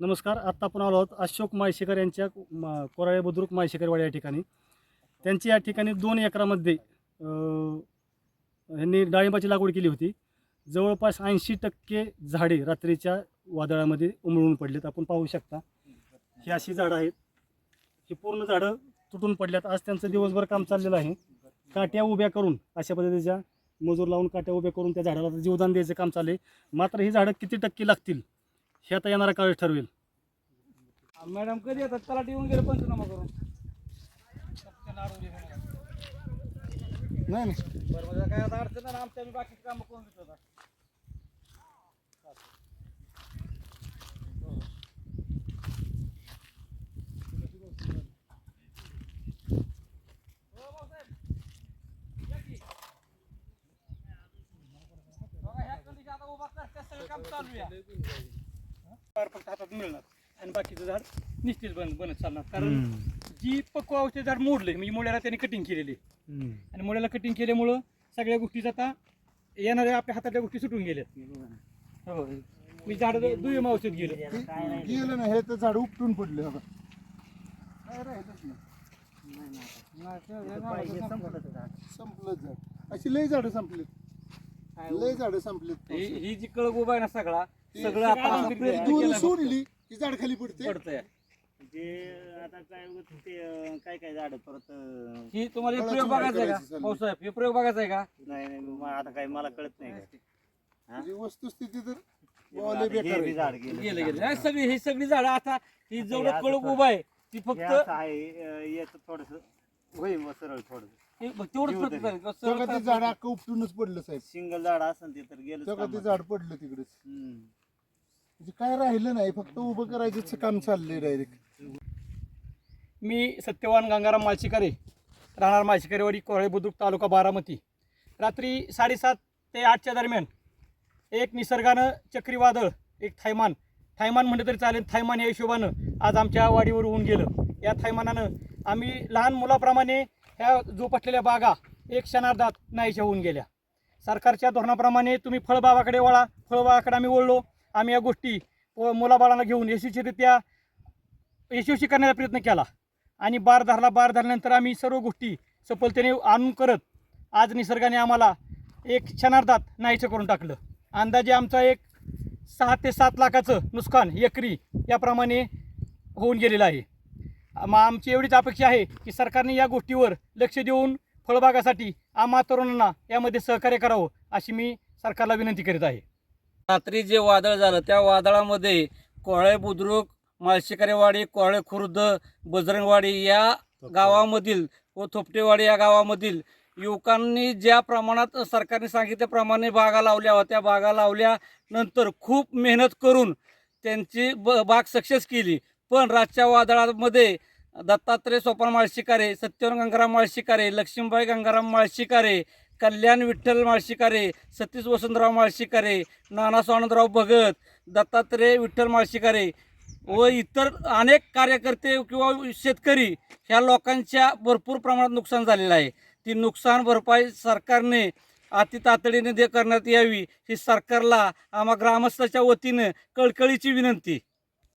नमस्कार आत्ता आपण आलो आहोत अशोक माळशेकर यांच्या म- कोराळे बुद्रुक माळशेकरवाडी या ठिकाणी. त्यांची या ठिकाणी दोन एकरामध्ये यांनी ह्यांनी डाळिंबाची लागवड केली होती. जवळपास ऐंशी टक्के झाडे रात्रीच्या वादळामध्ये उमळून पडलेत. आपण पाहू शकता ही अशी झाडं आहेत. ही पूर्ण झाडं तुटून पडल्यात. आज त्यांचं दिवसभर काम चाललेलं आहे. काट्या उभ्या करून अशा पद्धतीच्या मजूर लावून काट्या उभ्या करून त्या झाडाला जीवदान द्यायचं काम चाललं आहे. मात्र ही झाडं किती टक्के लागतील हे आता येणारा काळ ठरवेल. मॅडम कधी येतात? त्याला येऊन गेले पंचनामा करून. नाही नाही. बरं म्हणजे काय आता अडचण नाही आमच्या बी बाकीची कामं करून देतो आता. काम चालू आहे. फार फक्त हातात मिळणार आणि बाकीचं झाड निश्चित बन बनत चालणार. कारण जी पक्व अवस्थेत झाड मोडले म्हणजे मोड्याला त्यांनी कटिंग केलेली. आहे. आणि मोड्याला कटिंग केल्यामुळं सगळ्या गोष्टी आता येणाऱ्या आपल्या हातातल्या गोष्टी सुटून गेल्यात. हो. मी झाड दुय्यम अवस्थेत गेले गेलं नाही हे तर झाड उपटून पडले बघा. काय राहिलंच नाही संपलं झाड. अशी लय झाडं संपलीत. लय झाडं संपलीत. ही जी कळग उभा आहे ना सगळा सगळं आता दोरी सोडली की झाड खाली पडते. पडतंय. जे आता काय उगाच ते अं, काय काय झाड परत अं, ही तुम्हाला हे प्रयोग बघायचा आहे का? हे प्रयोग बघायचा आहे का? नाही नाही आता काय मला कळत नाही काय. म्हणजे वस्तुस्थिती तर हे बेकार बी आहे. झाड गेलं गेले गेले. नाही सगळी ही सगळी झाडं आता ही जेवढं थोडं- उभा आहे ती हे फक्त असं आहे अं, याचं थोडस होईल मग सरळ थोडस. हे बघ, तेवढंच जीव फक्त तरी. झालं. तेव्हा ते सरळ झाड अख्खं उपटूनच पडलं साहेब. सिंगल झाड असेल ते तर गेलं ते झाड पडलं तिकडेच. हम्म. म्हणजे काय राहिलं नाही फक्त उभं करायचं काम चाललंय डायरेक्ट मी सत्यवान गंगाराम माळशिकारे राहणार माळशिकारेवाडी कोरळे बुद्रुक तालुका बारामती. रात्री साडेसात ते आठच्या दरम्यान एक निसर्गानं चक्रीवादळ एक थैमान थैमान म्हटलं तरी चालेल थैमान या हिशोबानं आज आमच्या वाडीवर होऊन गेलं. या थैमानानं आम्ही लहान मुलाप्रमाणे ह्या जोपासलेल्या बागा एक क्षणार्धात नाहीशा होऊन गेल्या. सरकारच्या धोरणाप्रमाणे तुम्ही फळबागाकडे वळा फळबागाकडे आम्ही वळलो. आम्ही या गोष्टी मुलाबाळांना घेऊन यशस्वीरित्या यशस्वी करण्याचा प्रयत्न केला. आणि बार धरला बार धरल्यानंतर आम्ही सर्व गोष्टी सफलतेने आणून करत आज निसर्गाने आम्हाला एक क्षणार्धात नाहीचं करून टाकलं. अंदाजे आमचा एक सहा ते सात लाखाचं नुकसान एकरी याप्रमाणे होऊन गेलेलं आहे. मग आमची एवढीच अपेक्षा आहे की सरकारने या गोष्टीवर लक्ष देऊन फळबागासाठी आम्हा तरुणांना यामध्ये सहकार्य करावं अशी मी सरकारला विनंती करीत आहे. रात्री जे वादळ झालं त्या वादळामध्ये कोहळे बुद्रुक माळशिकारेवाडी कोहळे खुर्द बजरंगवाडी या गावामधील व थोपटेवाडी या गावामधील युवकांनी ज्या प्रमाणात सरकारने सांगितल्याप्रमाणे बागा लावल्या होत्या बागा लावल्यानंतर खूप मेहनत करून त्यांची ब बाग सक्सेस केली. पण रातच्या वादळामध्ये दत्तात्रय सोपान माळशिकारे सत्यवान गंगाराम माळशिकारे लक्ष्मीबाई गंगाराम माळशिकारे कल्याण विठ्ठल माळशिकारे सतीश वसंतराव माळशिकारे नाना स्वानंदराव भगत दत्तात्रय विठ्ठल माळशिकारे व इतर अनेक कार्यकर्ते किंवा शेतकरी ह्या लोकांच्या भरपूर प्रमाणात नुकसान झालेलं आहे. ती नुकसान भरपाई सरकारने अति तातडीने दे करण्यात यावी ही सरकारला आम्हा ग्रामस्थाच्या वतीनं कळकळीची विनंती.